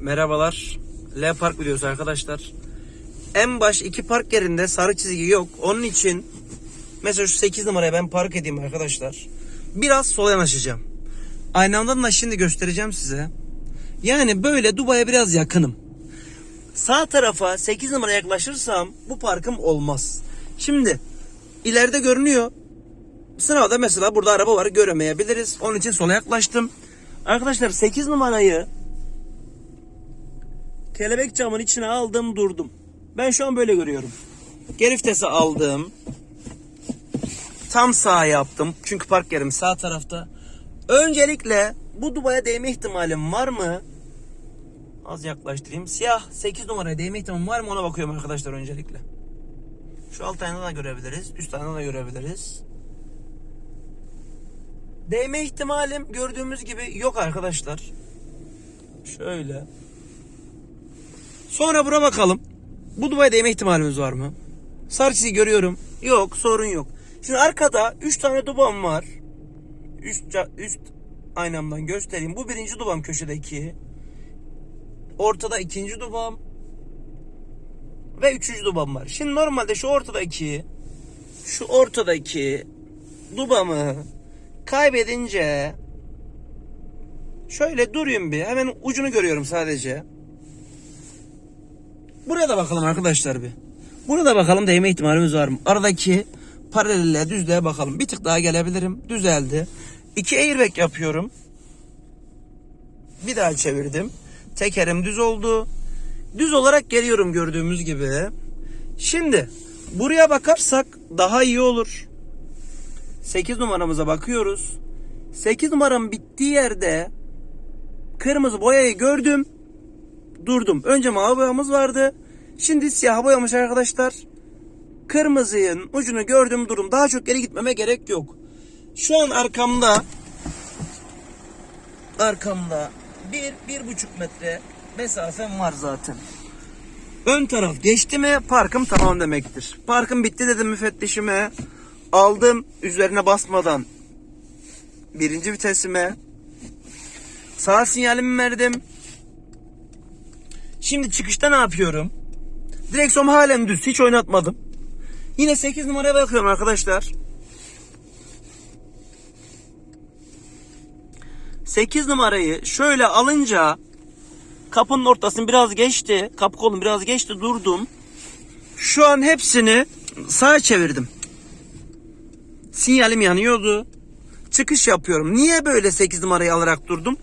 Merhabalar. L Park videosu arkadaşlar. En baş iki park yerinde sarı çizgi yok. Onun için mesela şu 8 numaraya ben park edeyim arkadaşlar. Biraz sola yanaşacağım. Aynı anda da şimdi göstereceğim size. Yani böyle Dubai'ye biraz yakınım. Sağ tarafa 8 numara yaklaşırsam bu parkım olmaz. Şimdi ileride görünüyor. Sınavda mesela burada araba var göremeyebiliriz. Onun için sola yaklaştım. Arkadaşlar 8 numarayı kelebek camın içine aldım durdum. Ben şu an böyle görüyorum. Geri vitesi aldım. Tam sağ yaptım. Çünkü park yerim sağ tarafta. Öncelikle bu dubaya değme ihtimalim var mı? Az yaklaştırayım. Siyah 8 numaraya değme ihtimalim var mı ona bakıyorum arkadaşlar öncelikle. Şu alt aynadan da görebiliriz. Üst aynadan da görebiliriz. Değme ihtimalim gördüğümüz gibi yok arkadaşlar. Şöyle. Sonra buna bakalım. Bu duvaya değme ihtimalimiz var mı? Sarı çizgi görüyorum. Yok sorun yok. Şimdi arkada 3 tane dubam var. Üst, üst aynamdan göstereyim. Bu birinci dubam köşedeki. Ortada ikinci dubam. Ve üçüncü dubam var. Şimdi normalde şu ortadaki şu ortadaki dubamı kaybedince şöyle durayım bir. Hemen ucunu görüyorum sadece. Buraya da bakalım arkadaşlar bir. Buraya da bakalım değme ihtimalimiz var mı? Aradaki paralelle düzlüğe bakalım. Bir tık daha gelebilirim. Düzeldi. İki airbag yapıyorum. Bir daha çevirdim. Tekerim düz oldu. Düz olarak geliyorum gördüğümüz gibi. Şimdi buraya bakarsak daha iyi olur. 8 numaramıza bakıyoruz. 8 numaram bittiği yerde kırmızı boyayı gördüm. Durdum. Önce mavi boyamız vardı. Şimdi siyah boyamış arkadaşlar. Kırmızının ucunu gördüm durdum. Daha çok geri gitmeme gerek yok. Şu an arkamda arkamda bir, bir buçuk metre mesafem var zaten. Ön taraf geçti mi parkım tamam demektir. Parkım bitti dedim müfettişime. Aldım üzerine basmadan birinci vitesime. Sağ sinyalimi verdim. Şimdi çıkışta ne yapıyorum? Direksiyon halen düz. Hiç oynatmadım. Yine 8 numaraya bakıyorum arkadaşlar. 8 numarayı şöyle alınca kapının ortasını biraz geçti. Kapı kolum biraz geçti durdum. Şu an hepsini sağa çevirdim. Sinyalim yanıyordu. Çıkış yapıyorum. Niye böyle 8 numarayı alarak durdum?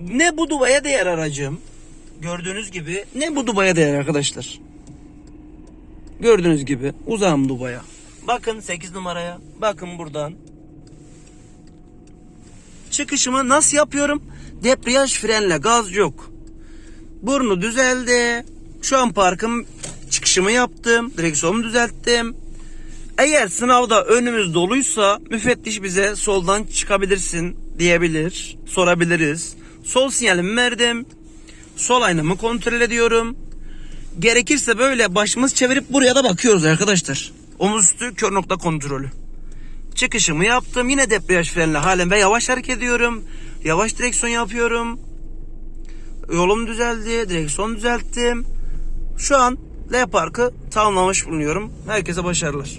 Ne bu duvaya değer aracım. Gördüğünüz gibi ne bu Dubai'ye değer arkadaşlar. Gördüğünüz gibi uzağım Dubai'ye. Bakın 8 numaraya. Bakın buradan. Çıkışımı nasıl yapıyorum? Debriyaj frenle gaz yok. Burnu düzeldi. Şu an parkım çıkışımı yaptım. Direksiyonumu düzelttim. Eğer sınavda önümüz doluysa müfettiş bize soldan çıkabilirsin diyebilir. Sorabiliriz. Sol sinyalimi verdim. Sol aynamı kontrol ediyorum. Gerekirse böyle başımız çevirip buraya da bakıyoruz arkadaşlar. Omuz üstü kör nokta kontrolü. Çıkışımı yaptım. Yine debriyaj frenle halen ve yavaş hareket ediyorum. Yavaş direksiyon yapıyorum. Yolum düzeldi. Direksiyon düzelttim. Şu an L Park'ı tamamlamış bulunuyorum. Herkese başarılar.